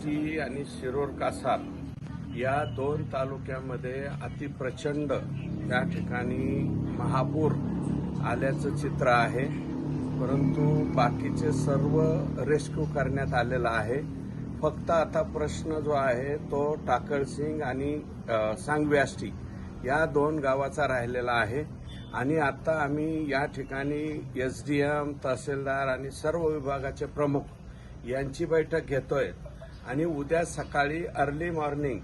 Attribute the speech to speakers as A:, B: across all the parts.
A: आष्टी आणि शिरोर कासार या दोन तालुक्यामध्ये अतिप्रचंड त्या ठिकाणी महापूर आल्याचं चित्र आहे. परंतु बाकीचे सर्व रेस्क्यू करण्यात आलेलं आहे. फक्त आता प्रश्न जो आहे तो टाकळसिंग आणि सांगव्याष्टी या दोन गावाचा राहिलेला आहे. आणि आता आम्ही या ठिकाणी एस डी एम तहसीलदार आणि सर्व विभागाचे प्रमुख यांची बैठक घेतोय. आणि उद्या सकाळी अर्ली मॉर्निंग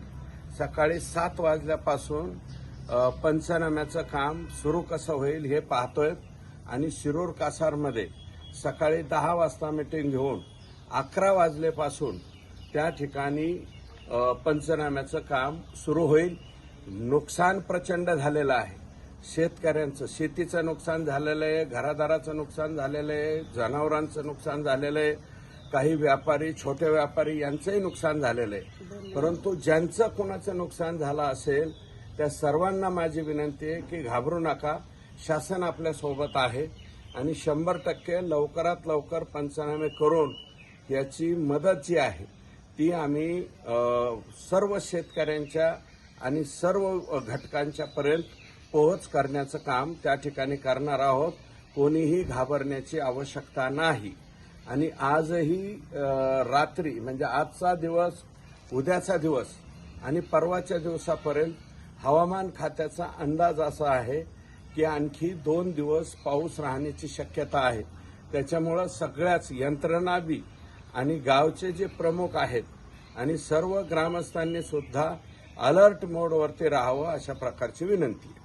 A: सकाळी सात वाजल्यापासून पंचनाम्याचं काम सुरू कसं होईल हे पाहतोय. आणि शिरूर कासारमध्ये सकाळी दहा वाजता मिटिंग घेऊन अकरा वाजल्यापासून त्या ठिकाणी पंचनाम्याचं काम सुरू होईल. नुकसान प्रचंड झालेलं आहे. शेतकऱ्यांचं शेतीचं नुकसान झालेलं आहे घरादाराचं नुकसान झालेलं आहे जनावरांचं नुकसान झालेलं आहे. काही व्यापारी छोटे व्यापारी यांचंही नुकसान झालेलं आहे. परंतु ज्यांचं कुणाचं नुकसान झालं असेल त्या सर्वांना माझी विनंती आहे की घाबरू नका. शासन आपल्यासोबत आहे आणि शंभर टक्के लवकरात लवकर पंचनामे करून याची मदत जी आहे ती आम्ही सर्व शेतकऱ्यांच्या आणि सर्व घटकांच्या पर्यंत पोहोच करण्याचं काम त्या ठिकाणी करणार आहोत. कोणीही घाबरण्याची आवश्यकता नाही. आणि आजही रात्री म्हणजे आजचा दिवस उद्याचा दिवस आणि परवाच्या दिवसापर्यंत हवामान खात्याचा अंदाज असा आहे की आणखी दोन दिवस पाऊस राहण्याची शक्यता आहे. त्याच्यामुळं सगळ्याच यंत्रणा बी आणि गावचे जे प्रमुख आहेत आणि सर्व ग्रामस्थांनी सुद्धा अलर्ट मोडवरती राहावं अशा प्रकारची विनंती आहे.